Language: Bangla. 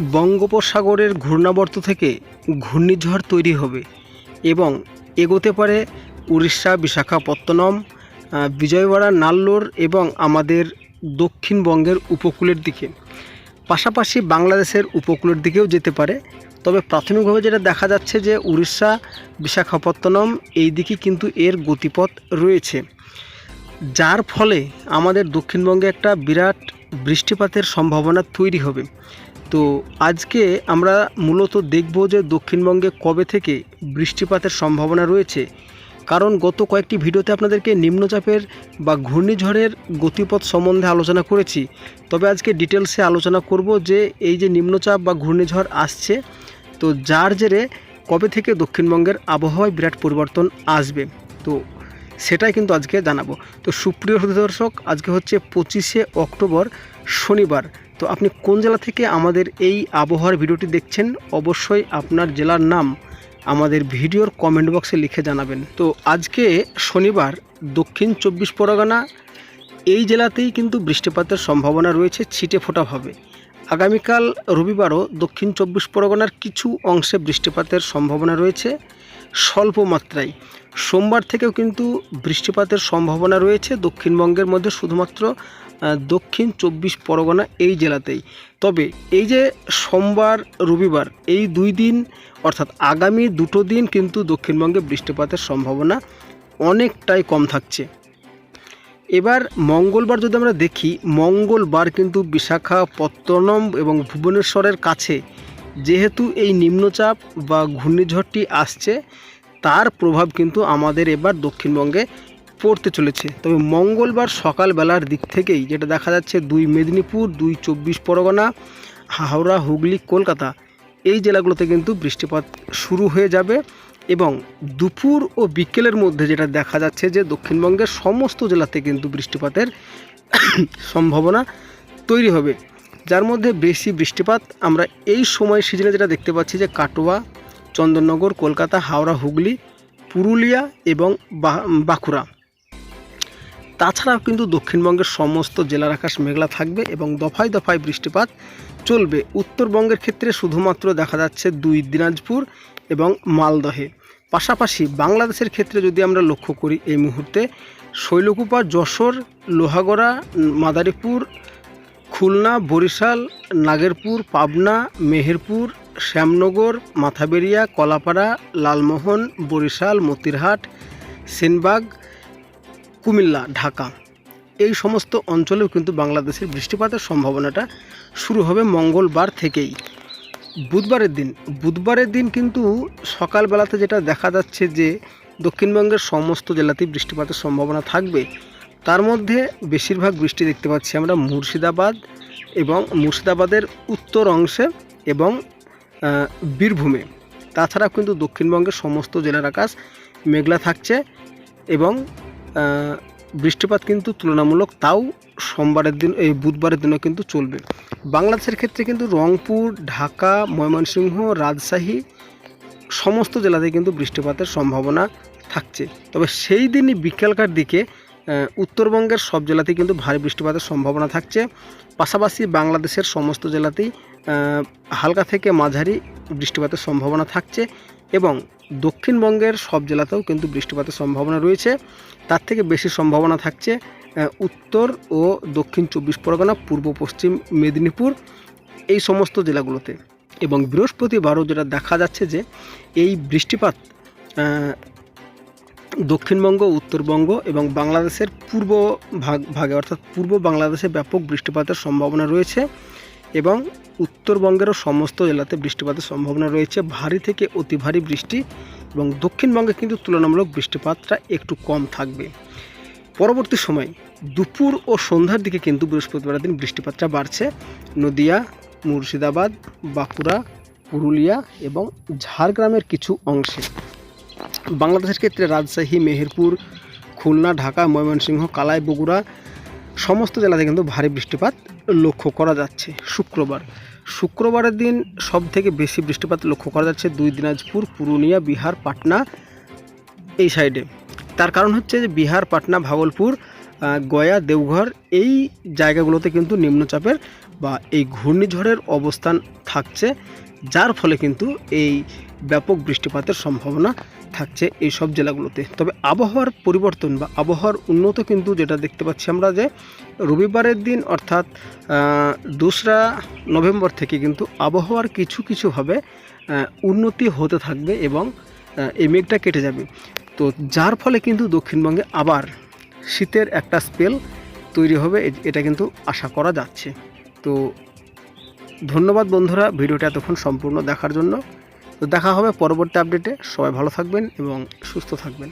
বঙ্গোপসাগরের ঘূর্ণাবর্ত থেকে ঘূর্ণিঝড় তৈরি হবে এবং এগোতে পারে উড়িষ্যা, বিশাখাপত্তনম বিজয়ওয়াড়া, নাল্লোর এবং আমাদের দক্ষিণবঙ্গের উপকূলের দিকে। পাশাপাশি বাংলাদেশের উপকূলের দিকেও যেতে পারে। তবে প্রাথমিকভাবে যেটা দেখা যাচ্ছে যে উড়িষ্যা, বিশাখাপত্তনম এই দিকে কিন্তু এর গতিপথ রয়েছে। যার ফলে আমাদের দক্ষিণবঙ্গে একটা বিরাট বৃষ্টিপাতের সম্ভাবনা তৈরি হবে। তো আজকে আমরা মূলত দেখব যে দক্ষিণবঙ্গে কবে থেকে বৃষ্টিপাতের সম্ভাবনা রয়েছে। কারণ গত কয়েকটি ভিডিওতে আপনাদেরকে নিম্নচাপের বা ঘূর্ণিঝড়ের গতিপথ সম্বন্ধে আলোচনা করেছি। তবে আজকে ডিটেলসে আলোচনা করব যে এই যে নিম্নচাপ বা ঘূর্ণিঝড় আসছে, তো যার জেরে কবে থেকে দক্ষিণবঙ্গের আবহাওয়ায় বিরাট পরিবর্তন আসবে। তো সেটাই কিন্তু আজকে জানাব। তো সুপ্রিয় দর্শক, আজকে হচ্ছে পঁচিশে অক্টোবর, শনিবার। তো আপনি কোন জেলা থেকে আমাদের এই আবহাওয়ার ভিডিওটি দেখছেন, অবশ্যই আপনার জেলার নাম আমাদের ভিডিওর কমেন্ট বক্সে লিখে জানাবেন। তো আজকে শনিবার, দক্ষিণ চব্বিশ পরগনা, এই জেলাতেই কিন্তু বৃষ্টিপাতের সম্ভাবনা রয়েছে ছিটে ফোটাভাবে আগামীকাল রবিবারও দক্ষিণ চব্বিশ পরগনার কিছু অংশে বৃষ্টিপাতের সম্ভাবনা রয়েছে স্বল্প মাত্রায়। সোমবার থেকেও কিন্তু বৃষ্টিপাতের সম্ভাবনা রয়েছে, দক্ষিণবঙ্গের মধ্যে শুধুমাত্র দক্ষিণ চব্বিশ পরগনা এই জেলাতেই। তবে এই যে সোমবার, রবিবার এই দুই দিন, অর্থাৎ আগামী দুটো দিন কিন্তু দক্ষিণবঙ্গে বৃষ্টিপাতের সম্ভাবনা অনেকটাই কম থাকছে। এবার মঙ্গলবার যদি আমরা দেখি, মঙ্গলবার কিন্তু বিশাখাপত্তনম এবং ভুবনেশ্বরের কাছে যেহেতু এই নিম্নচাপ বা ঘূর্ণিঝড়টি আসছে, তার প্রভাব কিন্তু আমাদের এবার দক্ষিণবঙ্গে পড়তে চলেছে। তবে মঙ্গলবার সকালবেলার দিক থেকেই যেটা দেখা যাচ্ছে, দুই মেদিনীপুর, দুই চব্বিশ পরগনা, হাওড়া, হুগলি, কলকাতা, এই জেলাগুলোতে কিন্তু বৃষ্টিপাত শুরু হয়ে যাবে এবং দুপুর ও বিকেলের মধ্যে যেটা দেখা যাচ্ছে যে দক্ষিণবঙ্গের সমস্ত জেলাতে কিন্তু বৃষ্টিপাতের সম্ভাবনা তৈরি হবে। যার মধ্যে বেশি বৃষ্টিপাত আমরা এই সময় সিজনে যেটা দেখতে পাচ্ছি যে কাটোয়া, চন্দননগর, কলকাতা, হাওড়া, হুগলি, পুরুলিয়া এবং বাঁকুড়া। তাছাড়াও কিন্তু দক্ষিণবঙ্গের সমস্ত জেলার আকাশ মেঘলা থাকবে এবং দফায় দফায় বৃষ্টিপাত চলবে। উত্তরবঙ্গের ক্ষেত্রে শুধুমাত্র দেখা যাচ্ছে দুই দিনাজপুর এবং মালদহে। পাশাপাশি বাংলাদেশের ক্ষেত্রে যদি আমরা লক্ষ্য করি এই মুহূর্তে, শৈলকুপা, যশোর, লোহাগড়া, মাদারীপুর, খুলনা, বরিশাল, নাগেরপুর, পাবনা, মেহেরপুর, শ্যামনগর, মাথাবেরিয়া, কলাপাড়া, লালমোহন, বরিশাল, মতিরহাট, সেনবাগ কুমিল্লা, ঢাকা। এই সমস্ত অঞ্চলেও কিন্তু বাংলাদেশের বৃষ্টিপাতের সম্ভাবনাটা শুরু হবে মঙ্গলবার থেকেই। বুধবারের দিন বুধবারের দিন কিন্তু সকালবেলাতে যেটা দেখা যাচ্ছে যে দক্ষিণবঙ্গের সমস্ত জেলাতেই বৃষ্টিপাতের সম্ভাবনা থাকবে। তার মধ্যে বেশিরভাগ বৃষ্টি দেখতে পাচ্ছি আমরা মুর্শিদাবাদ এবং মুর্শিদাবাদের উত্তর অংশে এবং বীরভূমে। তাছাড়া কিন্তু দক্ষিণবঙ্গের সমস্ত জেলার আকাশ মেঘলা থাকছে এবং বৃষ্টিপাত কিন্তু তুলনামূলক তাও সোমবারের দিন, এই বুধবারের দিনও কিন্তু চলবে। বাংলাদেশের ক্ষেত্রে কিন্তু রংপুর, ঢাকা, ময়মনসিংহ, রাজশাহী সমস্ত জেলাতে কিন্তু বৃষ্টিপাতের সম্ভাবনা থাকছে। তবে সেই দিনই বিকেলকার দিকে উত্তরবঙ্গের সব জেলাতেই কিন্তু ভারী বৃষ্টিপাতের সম্ভাবনা থাকছে। পাশাপাশি বাংলাদেশের সমস্ত জেলাতেই হালকা থেকে মাঝারি বৃষ্টিপাতের সম্ভাবনা থাকছে এবং দক্ষিণবঙ্গের সব জেলাতেও কিন্তু বৃষ্টিপাতের সম্ভাবনা রয়েছে। তার থেকে বেশি সম্ভাবনা থাকছে উত্তর ও দক্ষিণ চব্বিশ পরগনা, পূর্ব পশ্চিম মেদিনীপুর, এই সমস্ত জেলাগুলোতে। এবং বৃহস্পতিবারও যেটা দেখা যাচ্ছে যে, এই বৃষ্টিপাত দক্ষিণবঙ্গ, উত্তরবঙ্গ এবং বাংলাদেশের পূর্ব ভাগ, ভাগে অর্থাৎ পূর্ব বাংলাদেশে ব্যাপক বৃষ্টিপাতের সম্ভাবনা রয়েছে। এবং উত্তরবঙ্গেরও সমস্ত জেলাতে বৃষ্টিপাতের সম্ভাবনা রয়েছে। ভারী থেকে অতি ভারী বৃষ্টি এবং দক্ষিণবঙ্গে কিন্তু তুলনামূলক বৃষ্টিপাতটা একটু কম থাকবে। পরবর্তী সময় দুপুর ও সন্ধ্যার দিকে কিন্তু বৃহস্পতিবার দিন বৃষ্টিপাতটা বাড়ছে। নদিয়া, মুর্শিদাবাদ, বাঁকুড়া, পুরুলিয়া এবং ঝাড়গ্রামের কিছু অংশে। বাংলাদেশের ক্ষেত্রে রাজশাহী, মেহেরপুর, খুলনা, ঢাকা, ময়মনসিংহ কালাই বগুড়া সমস্ত জেলাতে কিন্তু ভারী বৃষ্টিপাত লক্ষ্য করা যাচ্ছে শুক্রবার। শুক্রবারের দিন সব থেকে বেশি বৃষ্টিপাত লক্ষ্য করা যাচ্ছে দুই দিনাজপুর, পুরুলিয়া, বিহার, পাটনা এই সাইডে তার কারণ হচ্ছে যে বিহার, পাটনা, ভাগলপুর গয়া, দেওঘর, এই জায়গাগুলোতে কিন্তু নিম্নচাপের বা এই ঘূর্ণিঝড়ের অবস্থান থাকছে, যার ফলে কিন্তু এই ব্যাপক বৃষ্টিপাতের সম্ভাবনা থাকছে এই সব জেলাগুলোতে। তবে আবহাওয়ার পরিবর্তন বা আবহাওয়ার উন্নত কিন্তু যেটা দেখতে পাচ্ছি আমরা যে, রবিবারের দিন অর্থাৎ দোসরা নভেম্বর থেকে কিন্তু আবহাওয়ার কিছু কিছুভাবে উন্নতি হতে থাকবে এবং এই মেঘটা কেটে যাবে। তো যার ফলে কিন্তু দক্ষিণবঙ্গে আবার শীতের একটা স্পেল তৈরি হবে এটা কিন্তু আশা করা যাচ্ছে। তো ধন্যবাদ বন্ধুরা ভিডিওটা এতক্ষণ সম্পূর্ণ দেখার জন্য। তো দেখা হবে পরবর্তী আপডেটে সবাই ভালো থাকবেন এবং সুস্থ থাকবেন।